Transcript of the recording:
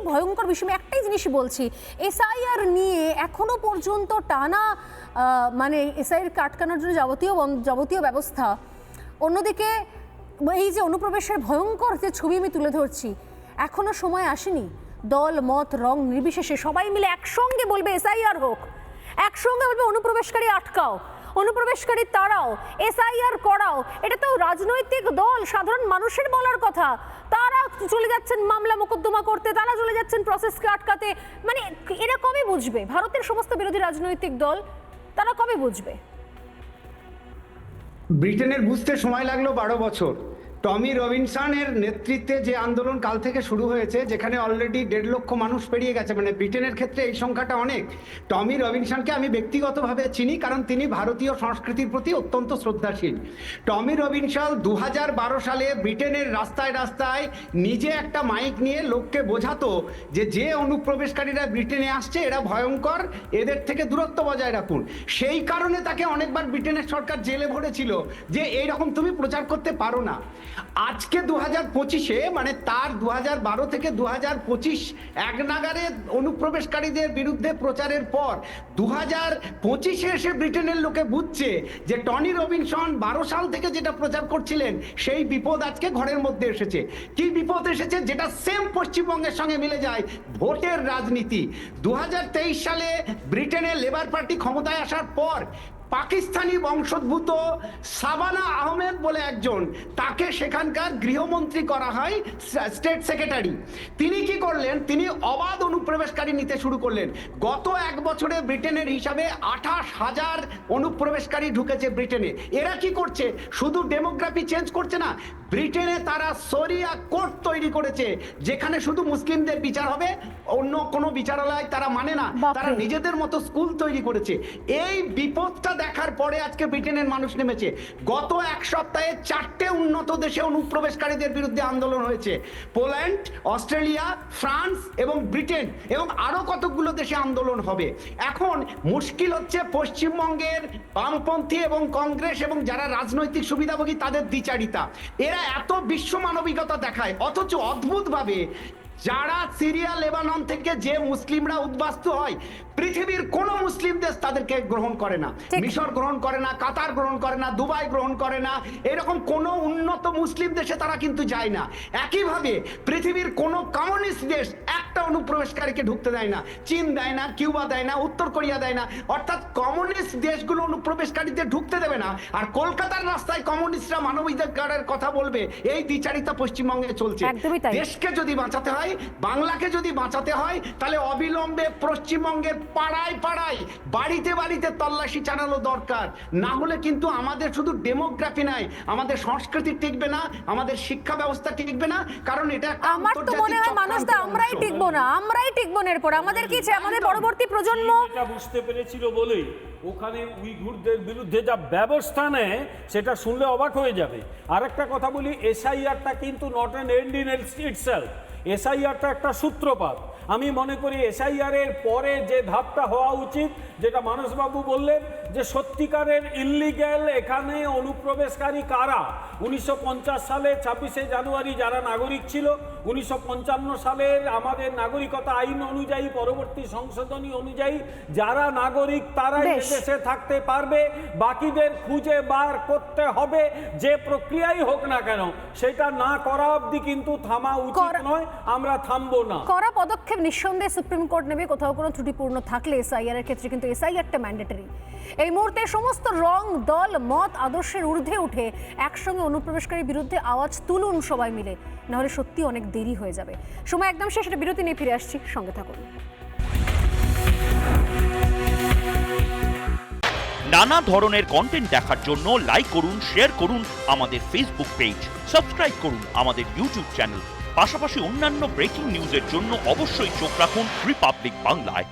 যে ভয়ঙ্কর বিষয় একটাই জিনিস বলছি, এসআইআর নিয়ে এখনও পর্যন্ত টানা মানে এসআইআর আটকানোর জন্য যাবতীয় যাবতীয় ব্যবস্থা। অন্যদিকে, এই যে অনুপ্রবেশের ভয়ঙ্কর যে ছবি আমি তুলে ধরছি, এখনও সময় আসেনি। দল, মত, রং নির্বিশেষে সবাই মিলে একসঙ্গে বলবে, এসআইআর হোক। একসঙ্গে বলবে, অনুপ্রবেশকারী আটকাও। অনুপ্রবেশকারী তারাও এসআইআর করাও, এটা তো রাজনৈতিক দল, সাধারণ মানুষের বলার কথা। তারা চলে যাচ্ছেন মামলা মোকদ্দমা করতে, তারা চলে যাচ্ছেন প্রসেসকে আটকাতে। মানে এরা কবে বুঝবে? ভারতের সমস্ত বিরোধী রাজনৈতিক দল, তারা কবে বুঝবে? ব্রিটেনের বুঝতে সময় লাগল বারো বছর। টমি রবিনসনের নেতৃত্বে যে আন্দোলন কাল থেকে শুরু হয়েছে, যেখানে অলরেডি দেড় লক্ষ মানুষ পেরিয়ে গেছে মানে ব্রিটেনের ক্ষেত্রে এই সংখ্যাটা অনেক। টমি রবিনসনকে আমি ব্যক্তিগতভাবে চিনি, কারণ তিনি ভারতীয় সংস্কৃতির প্রতি অত্যন্ত শ্রদ্ধাশীল। টমি রবিনসন দু হাজার বারো সালে ব্রিটেনের রাস্তায় রাস্তায় নিজে একটা মাইক নিয়ে লোককে বোঝাতো যে যে অনুপ্রবেশকারীরা ব্রিটেনে আসছে, এরা ভয়ঙ্কর, এদের থেকে দূরত্ব বজায় রাখুন। সেই কারণে তাকে অনেকবার ব্রিটেনের সরকার জেলে ভরেছিল যে, এইরকম তুমি প্রচার করতে পারো না। আজকে দু হাজার পঁচিশে মানে তার দু হাজার বারো থেকে দু হাজার পঁচিশ এক নাগারে অনুপ্রবেশকারীদের বিরুদ্ধে প্রচারের পর দু হাজার পঁচিশে এসে ব্রিটেনের লোকে বুঝছে যে টনি রবিনসন বারো সাল থেকে যেটা প্রচার করছিলেন, সেই বিপদ আজকে ঘরের মধ্যে এসেছে। কি বিপদ এসেছে? যেটা সেম পশ্চিমবঙ্গের সঙ্গে মিলে যায়, ভোটের রাজনীতি। দু হাজার তেইশ সালে ব্রিটেনের লেবার পার্টি ক্ষমতায় আসার পর পাকিস্তানি বংশোদ্ভূত সাবানা আহমেদ বলে একজন। তাকে সেখানকার গৃহমন্ত্রী করা হয় স্টেট সেক্রেটারি। তিনি কি করলেন? তিনি অবাধ অনুপ্রবেশকারী নিতে শুরু করলেন। গত এক বছরে ব্রিটেনের হিসাবে আঠাশ হাজার অনুপ্রবেশকারী ঢুকেছে ব্রিটেনে। এরা কি করছে? শুধু ডেমোগ্রাফি চেঞ্জ করছে না ব্রিটেনে তারা সরিয়া কোর্ট তৈরি করেছে যেখানে শুধু মুসলিমদের বিচার হবে অন্য কোনো বিচারালয় তারা মানে না। তারা নিজেদের মতো স্কুল তৈরি করেছে। এই বিপদটা দেখার পরে আজকে ব্রিটেনের মানুষ নেমেছে। গত এক সপ্তাহে চারটে উন্নত দেশে অনুপ্রবেশকারীদের বিরুদ্ধে আন্দোলন হয়েছে। পোল্যান্ড, অস্ট্রেলিয়া, ফ্রান্স এবং ব্রিটেন এবং আরও কতগুলো দেশে আন্দোলন হবে। এখন মুশকিল হচ্ছে পশ্চিমবঙ্গের বামপন্থী এবং কংগ্রেস এবং যারা রাজনৈতিক সুবিধাভোগী তাদের দ্বিচারিতা। এরা এত বিশ্ব মানবিকতা দেখায়, অথচ অদ্ভুতভাবে যারা সিরিয়া, লেবানন থেকে যে মুসলিমরা উদ্বাস্ত হয়, পৃথিবীর তাদেরকে গ্রহণ করে না। মিশর গ্রহণ করে না কাতার গ্রহণ করে না দুবাই গ্রহণ করে না এরকম কোন উন্নত মুসলিম দেশে তারা কিন্তু যায় না। একইভাবে পৃথিবীর কোন কমিউনিস্ট দেশ একটা অনুপ্রবেশকারীকে ঢুকতে দেয় না। চীন দেয় না কিউবা দেয় না উত্তর কোরিয়া দেয় না। অর্থাৎ কমিউনিস্ট দেশগুলো অনুপ্রবেশকারীদের ঢুকতে দেবে না। আর কলকাতার রাস্তায় কমিউনিস্টরা মানবাধিকারের কথা বলবে এই দ্বিচারিতা পশ্চিমবঙ্গে চলছে। দেশকে যদি বাঁচাতে হয় বাংলাকে যদি বাঁচাতে হয় তাহলে অবিলম্বে পশ্চিমবঙ্গের পাড়ায় পাড়ায় বাড়িতে বাড়িতে তল্লাশি চালানো দরকার। না হলে কিন্তু আমাদের শুধু ডেমোগ্রাফি নাই আমাদের সংস্কৃতি টিকবে না আমাদের শিক্ষা ব্যবস্থা টিকবে না কারণ এটা আমার তো মনে হয় আন্তর্জাতিক মানুষ তো আমরাই টিকবো না আমরাই টিকবো না এরপর। আমাদের কি চাই? আমাদের পরবর্তী প্রজন্ম এটা বুঝতে পেরেছিল বলেই ওখানে উইঘুরদের বিরুদ্ধে যা ব্যবস্থা নেয় সেটা শুনলে অবাক হয়ে যাবে। আরেকটা কথা বলি এসআইআরটা কিন্তু not an end in itself এসআইআরটা একটা সূত্রপাত। আমি মনে করি এসআইআর এর পরে যে ধাপটা হওয়া উচিত যেটা মানসবাবু বললেন যে সত্যিকারের ইল্লিগ্যাল এখানে অনুপ্রবেশকারী কারা? উনিশশো পঞ্চাশ সালে ছাব্বিশে জানুয়ারি যারা নাগরিক ছিল উনিশশো সালের আমাদের নাগরিকতা আইন অনুযায়ী পরবর্তী সংশোধনী অনুযায়ী যারা নাগরিক তারাই। দেশে থাকতে পারবে বাকিদের খুঁজে বার করতে হবে যে প্রক্রিয়াই হোক না কেন সেটা না করা অবধি কিন্তু থামা উচিত নয় আমরা থামবো না। করা পদক্ষেপ নিঃসন্দেহে সুপ্রিম কোর্ট নেবে কোথাও কোনো ত্রুটিপূর্ণ থাকলে এসআইআর এর ক্ষেত্রে কিন্তু এসআইআরটা ম্যান্ডেটরি এই মুহূর্তে সমস্ত রং, দল, মত, আদর্শের ঊর্ধ্বে উঠে একসঙ্গে অনুপ্রবেশকারীর বিরুদ্ধে আওয়াজ তুলুন সবাই মিলে। নাহলে সত্যি অনেক দেরি হয়ে যাবে। সময় একদম শেষ, এটা বিরতি নিয়ে ফিরে আসছি। সঙ্গে থাকুন। নানা ধরনের কন্টেন্ট দেখার জন্য লাইক করুন শেয়ার করুন আমাদের ফেসবুক পেজ সাবস্ক্রাইব করুন আমাদের ইউটিউব চ্যানেল পাশাপাশি অন্যান্য ব্রেকিং নিউজের জন্য অবশ্যই চোখ রাখুন রিপাবলিক বাংলায়